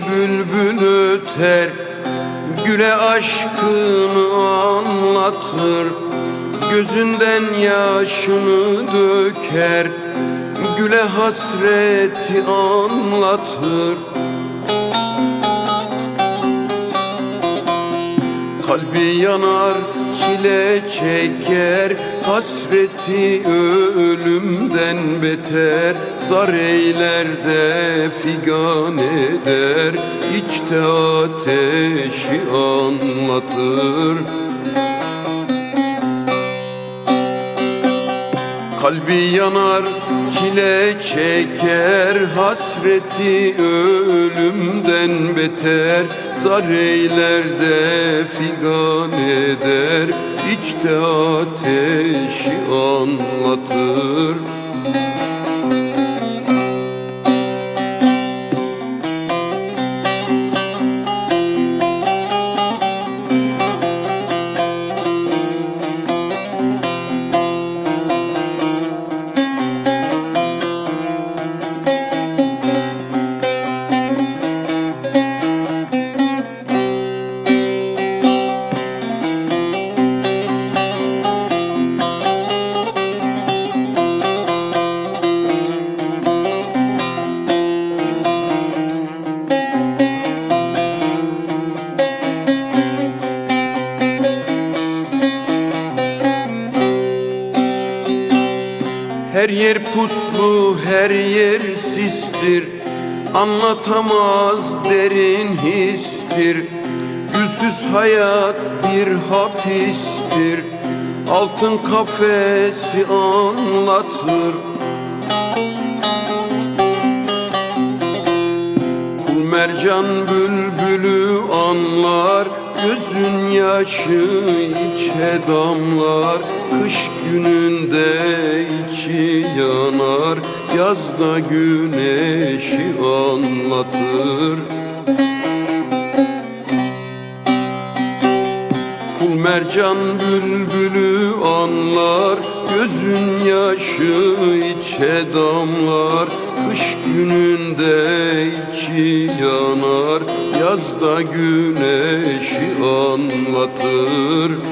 bülbül öter Güle aşkını anlatır. Gözünden yaşını döker Güle hasreti anlatır. Kalbi yanar çile çeker Hasreti ölümden beter. Zar eyler de figan eder İçte ateşi anlatır Kalbi yanar çile çeker Hasreti ölümden beter. Zar eyler de figan eder İçte ateşi anlatır Her yer puslu, her yer sistir. Anlatamaz derin histir. Gülsüz hayat bir hapistir. Altın kafesi anlatır. Kul mercan bülbülü anlar Gözün yaşı içe damlar Kış gününde içi yanar. Yazda güneşi anlatır. Kul mercan bülbülü anlar Gözün yaşı içe damlar Kış gününde içi yanar Yazda güneşi anlatır